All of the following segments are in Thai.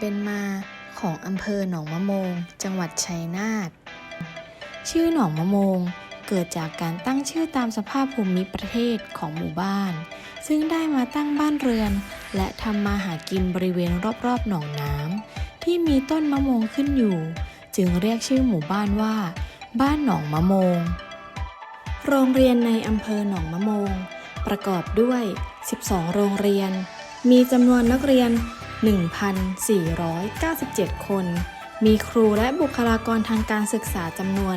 เป็นมาของอำเภอหนองมะโมง จังหวัดชัยนาท ชื่อหนองมะโมงเกิดจากการตั้งชื่อตามสภาพภูมิประเทศของหมู่บ้าน ซึ่งได้มาตั้งบ้านเรือน และทำมาหากินบริเวณรอบๆหนองน้ำที่มีต้นมะโมงขึ้นอยู่ จึงเรียกชื่อหมู่บ้านว่า บ้านหนองมะโมง โรงเรียนในอำเภอหนองมะโมง ประกอบด้วย 12 โรงเรียน มีจำนวนนักเรียน 1,497 คน มีครูและบุคลากรทางการศึกษาจำนวน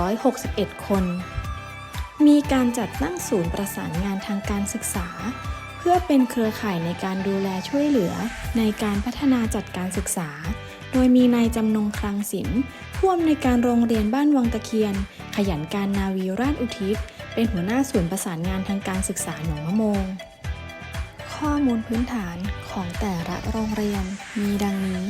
161 คน มีการจัดตั้งศูนย์ประสานงานทางการศึกษา เพื่อเป็นเครือข่ายในการดูแลช่วยเหลือ ในการพัฒนาจัดการศึกษา โดยมีนายจำนงคลังศิลป์ผู้อำนวยการโรงเรียนบ้านวังตะเคียน ขยันการนาวีราชอุทิศ เป็นหัวหน้าศูนย์ประสานงานทางการศึกษาหนองมะโมง ข้อมูลพื้นฐานของแต่ละโรงเรียนมีดังนี้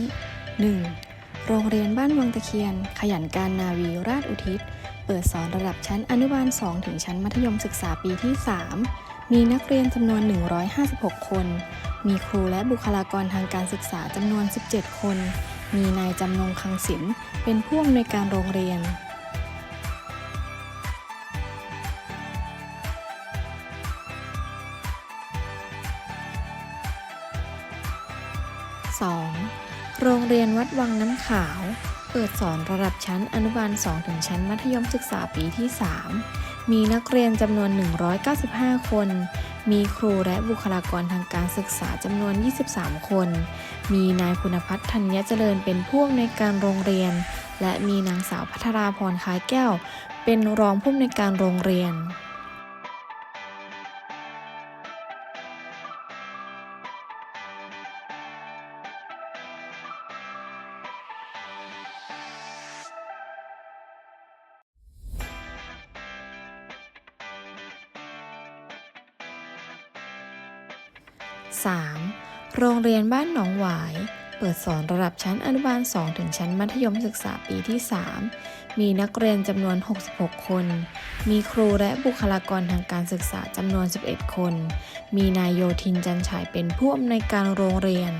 1. โรงเรียนบ้านวังตะเคียน ขยันการนาวีราชอุทิศ เปิดสอนระดับชั้นอนุบาล 2 ถึงชั้นมัธยมศึกษาปีที่ 3 มีนักเรียนจำนวน 156 คน มีครูและบุคลากรทางการศึกษาจำนวน 17 คน มีนายจำนงคังศิลป์เป็นผู้อำนวยการโรงเรียน 2. โรงเรียนวัดวังน้ำขาว เปิดสอนระดับชั้นอนุบาล 2 ถึงชั้นมัธยมศึกษาปีที่ 3 มีนักเรียนจำนวน 195 คน มีครูและบุคลากรทางการศึกษาจำนวน 23 คน มีนายคุณพัฒน์ธัญเจริญเป็นผู้อำนวยการโรงเรียน และมีนางสาวพัทราพรคล้ายแก้ว เป็นรองผู้อำนวยการโรงเรียน 3. โรงเรียนบ้านหนองหวาย เปิดสอนระดับชั้นอนุบาล 2 ถึงชั้นมัธยมศึกษาปีที่ 3 มีนักเรียนจำนวน 66 คน มีครูและบุคลากรทางการศึกษาจำนวน 11 คน มีนายโยทินจันฉายเป็นผู้อำนวยการโรงเรียน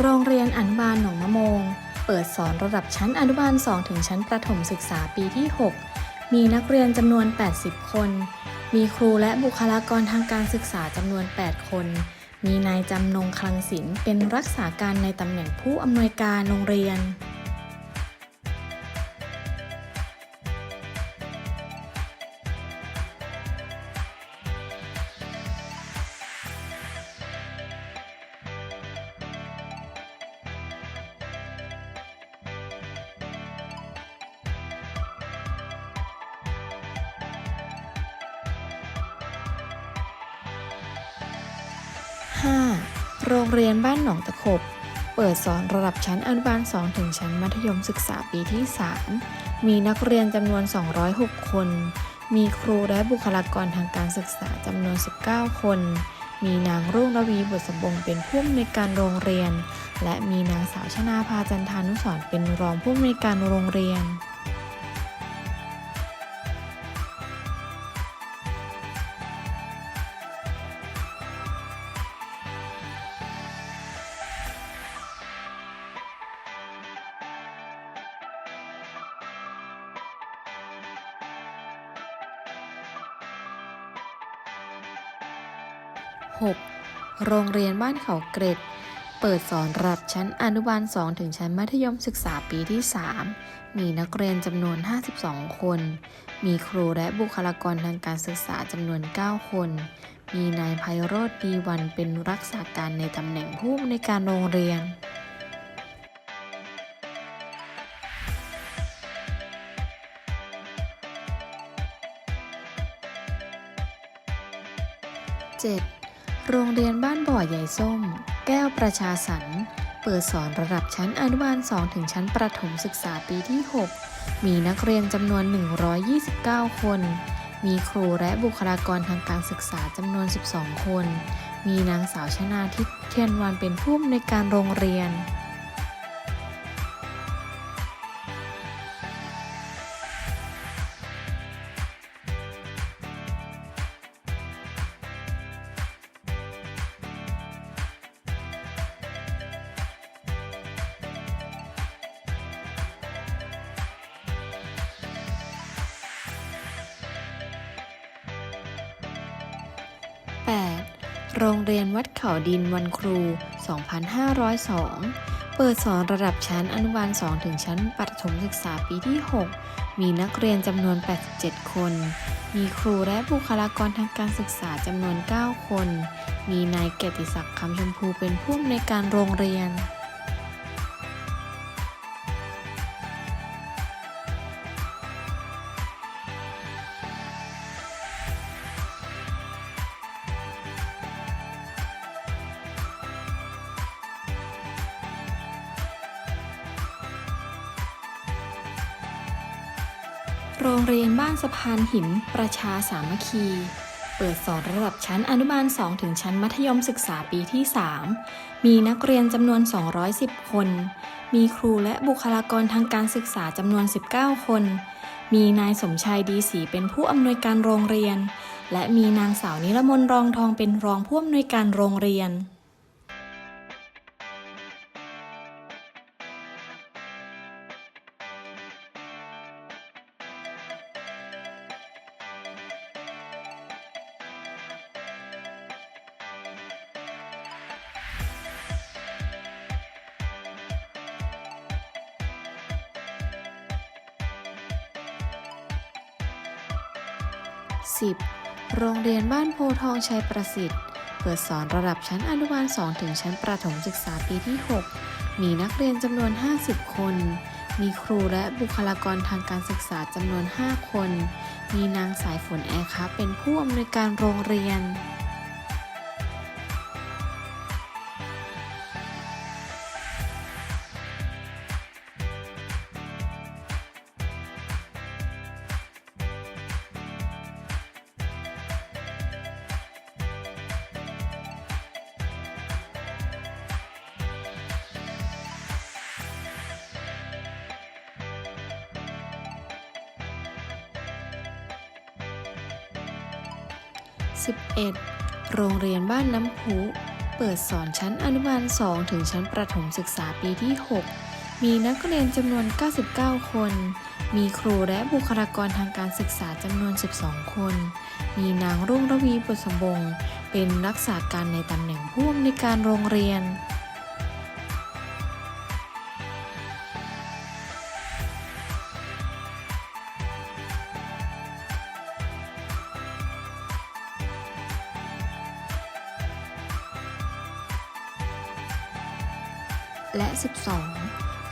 โรงเรียนอนุบาลหนองมะโมง เปิดสอนระดับชั้นอนุบาล 2 ถึงชั้นประถมศึกษาปีที่ 6 มีนักเรียนจำนวน 80 คน มีครูและบุคลากรทางการศึกษาจำนวน 8 คน มีนายจำนงคลังศิลป์เป็นรักษาการในตำแหน่งผู้อำนวยการโรงเรียน 5. โรงเรียนบ้านหนองตะขบ เปิดสอนระดับชั้นอนุบาล 2 ถึงชั้นมัธยมศึกษาปีที่ 3 มีนักเรียนจำนวน 206 คน มีครูและบุคลากรทางการศึกษาจำนวน 19 คน มีนางรุ่งระวีบุตรสมบงเป็นผู้อำนวยการโรงเรียน และมีนางสาวชนาภาจันทานุสรเป็นรองผู้อำนวยการโรงเรียน 6. โรงเรียนบ้านเขาเกร็ด เปิดสอนระดับชั้นอนุบาล 2 ถึงชั้นมัธยมศึกษาปีที่ 3 มีนักเรียนจำนวน 52 คน มีครูและบุคลากรทางการศึกษาจำนวน 9 คน มีนายไพโรธดีวันเป็นรักษาการในตำแหน่งผู้อำนวยการโรงเรียน 7. โรงเรียนบ้านบ่อใหญ่ส้ม แก้วประชาสรรเปิดสอนระดับชั้นอนุบาล 2 ถึงชั้นประถมศึกษาปีที่ 6 มีนักเรียนจำนวน 129 คน มีครูและบุคลากรทางการศึกษาจำนวน 12 คน มีนางสาวชนาทิพย์เทียนวันเป็นผู้อำนวยการโรงเรียน 8. โรงเรียนวัดเขาดินวันครู 2502 เปิดสอนระดับชั้นอนุบาล 2 ถึงชั้นประถมศึกษาปีที่ 6 มีนักเรียนจำนวน 87 คน มีครูและบุคลากรทางการศึกษาจำนวน 9 คน มีนายเกียรติศักดิ์คำชมพูเป็นผู้อำนวยการโรงเรียน โรงเรียนบ้านสะพานหิน ประชาสามัคคี เปิดสอนระดับชั้นอนุบาล 2 ถึงชั้นมัธยมศึกษาปีที่ 3 มีนักเรียนจำนวน 210 คน มีครูและบุคลากรทางการศึกษาจำนวน 19 คน มีนายสมชายดีศรีเป็นผู้อำนวยการโรงเรียน และมีนางสาวนิรมนรองทองเป็นรองผู้อำนวยการโรงเรียน 10. โรงเรียนบ้านโพทองชัยประสิทธิ์ เปิดสอนระดับชั้นอนุบาล 2 ถึงชั้นประถมศึกษาปีที่ 6 มีนักเรียนจำนวน 50 คน มีครูและบุคลากรทางการศึกษาจำนวน 5 คน มีนางสายฝนแอร์คับเป็นผู้อำนวยการโรงเรียน 11. โรงเรียนบ้านน้ำพุเปิดสอนชั้นอนุบาล 2 ถึงชั้นประถมศึกษาปีที่ 6 มีนักเรียนจำนวน 99 คน มีครูและบุคลากรทางการศึกษาจำนวน 12 คน มีนางรุ่งระวีบุษบง เป็นรักษาการในตำแหน่งผู้อำนวยการโรงเรียน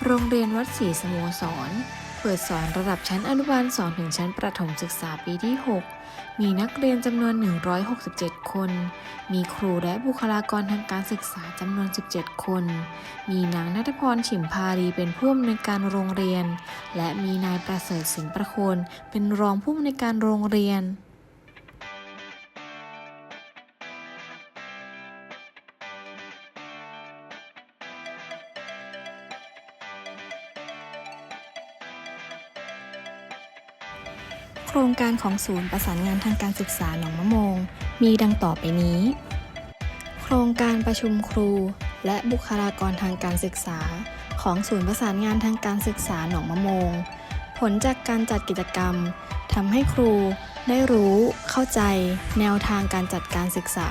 โรงเรียนวัดศรีสโมสร เปิดสอนระดับชั้นอนุบาล 2 ถึงชั้นประถมศึกษาปีที่ 6 มีนักเรียนจำนวน 167 คน มีครูและบุคลากรทางการศึกษาจำนวน 17 คน มีนางนัทพรฉิมพารีเป็นผู้อำนวยการโรงเรียน และมีนายประเสริฐสิงห์ประโคนเป็นรองผู้อำนวยการโรงเรียน ครงการของศูนย์ประสานงานทางการศึกษาหนองมะมง มีดังต่อไปนี้ โครงการประชุมครู และบุคลากรทางการศึกษา ของศูนย์ประสานงานทางการศึกษาหนองมะมง ผลจากการจัดกิจกรรมทำให้ครูได้รู้ เข้าใจ แนวทางการจัดการศึกษา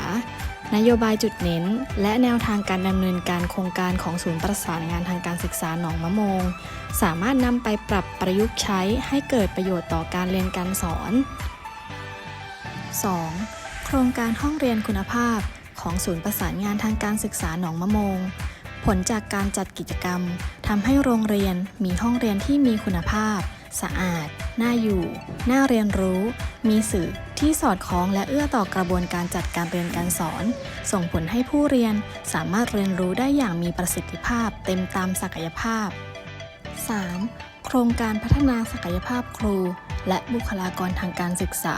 นโยบายจุดเน้น และแนวทางการดำเนินการโครงการของศูนย์ประสานงานทางการศึกษาหนองมะโมง สามารถนำไปปรับประยุกต์ใช้ให้เกิดประโยชน์ต่อการเรียนการสอน 2. โครงการห้องเรียนคุณภาพ ของศูนย์ประสานงานทางการศึกษาหนองมะโมง ผลจากการจัดกิจกรรมทำให้โรงเรียนมีห้องเรียนที่มีคุณภาพ สะอาด น่าอยู่ น่าเรียนรู้ มีสื่อที่สอดคล้องและเอื้อต่อกระบวนการจัดการเรียนการสอน ส่งผลให้ผู้เรียนสามารถเรียนรู้ได้อย่างมีประสิทธิภาพเต็มตามศักยภาพ 3. โครงการพัฒนาศักยภาพครู และบุคลากรทางการศึกษา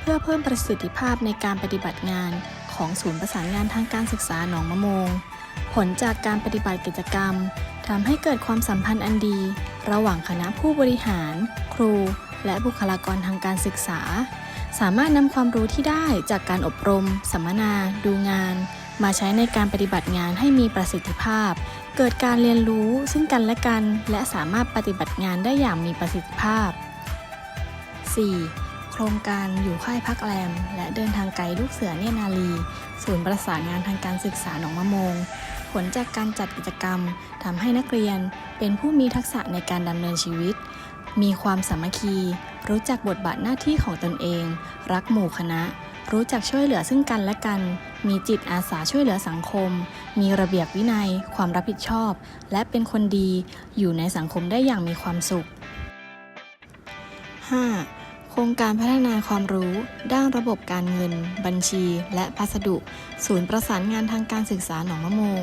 เพื่อเพิ่มประสิทธิภาพในการปฏิบัติงานของศูนย์ประสานงานทางการศึกษาหนองมะโมง ผลจากการปฏิบัติกิจกรรมทำให้เกิดความสัมพันธ์อันดี ระหว่างคณะผู้บริหาร ครู และบุคลากรทางการศึกษา สามารถนำความรู้ที่ได้จากการอบรม สัมมนา ดูงาน มาใช้ในการปฏิบัติงานให้มีประสิทธิภาพ เกิดการเรียนรู้ซึ่งกันและกัน และสามารถปฏิบัติงานได้อย่างมีประสิทธิภาพ 4. โครงการอยู่ค่ายพักแรม และเดินทางไกลลูกเสือเนนารี ศูนย์ประสานงานทางการศึกษาหนองมะมง ผลจากการจัดกิจกรรมทำให้นักเรียนเป็นผู้มีทักษะในการดำเนินชีวิต มีความสามัคคี รู้จักบทบาทหน้าที่ของตนเอง รักหมู่คณะ รู้จักช่วยเหลือซึ่งกันและกัน มีจิตอาสาช่วยเหลือสังคม มีระเบียบวินัย ความรับผิดชอบ และเป็นคนดีอยู่ในสังคมได้อย่างมีความสุข 5. โครงการพัฒนาความรู้ ด้านระบบการเงิน บัญชี และพัสดุ ศูนย์ประสานงานทางการศึกษาหนองมะโมง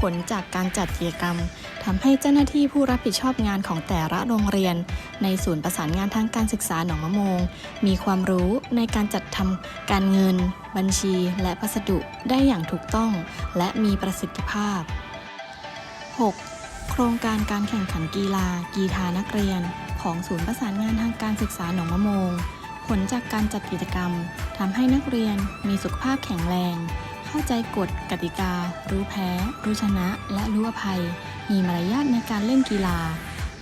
ผลจากการจัดกิจกรรมทำให้เจ้าหน้าที่ผู้รับผิดชอบงานของแต่ละโรงเรียน ในศูนย์ประสานงานทางการศึกษาหนองมะโมง มีความรู้ในการจัดทำการเงิน บัญชี และพัสดุได้อย่างถูกต้อง และมีประสิทธิภาพ 6. โครงการการแข่งขันกีฬา กีฬานักเรียน ของศูนย์ประสานงานทางการศึกษาหนองมะโมง ผลจากการจัดกิจกรรมทำให้นักเรียนมีสุขภาพแข็งแรง เข้าใจกฎกติกา รู้แพ้ รู้ชนะ และรู้อภัย มีมารยาทในการเล่นกีฬา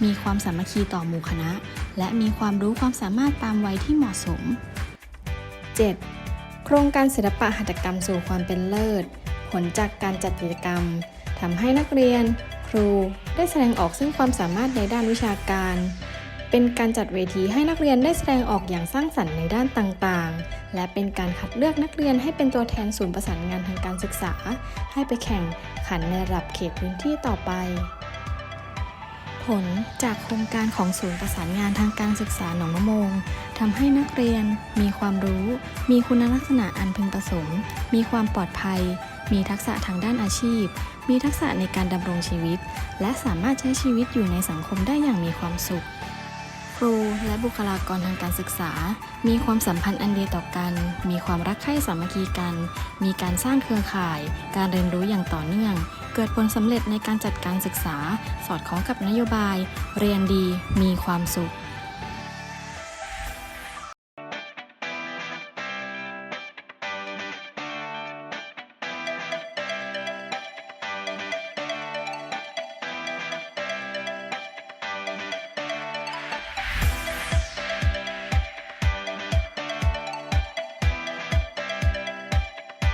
มีความสามัคคีต่อหมู่คณะ และมีความรู้ความสามารถตามวัยที่เหมาะสม 7. โครงการศิลปะหัตถกรรมสู่ความเป็นเลิศ ผลจากการจัดกิจกรรมทำให้นักเรียน ครูได้แสดงออกซึ่งความสามารถในด้านวิชาการ เป็นการจัดเวทีให้นักเรียนได้แสดงออกอย่างสร้างสรรค์ในด้านต่างๆ และเป็นการคัดเลือกนักเรียนให้เป็นตัวแทนศูนย์ประสานงานทางการศึกษา ให้ไปแข่งขันในระดับเขตพื้นที่ต่อไป ผลจากโครงการของศูนย์ประสานงานทางการศึกษาหนองมะมงทำให้นักเรียนมีความรู้ มีคุณลักษณะอันพึงประสงค์ มีความปลอดภัย มีทักษะทางด้านอาชีพ มีทักษะในการดำรงชีวิต และสามารถใช้ชีวิตอยู่ในสังคมได้อย่างมีความสุข ครูและบุคลากรทางการศึกษา มีความสัมพันธ์อันดีต่อกัน มีความรักใคร่สามัคคีกัน มีการสร้างเครือข่าย การเรียนรู้อย่างต่อเนื่อง เกิดผลสำเร็จในการจัดการศึกษา สอดคล้องกับนโยบาย เรียนดี มีความสุข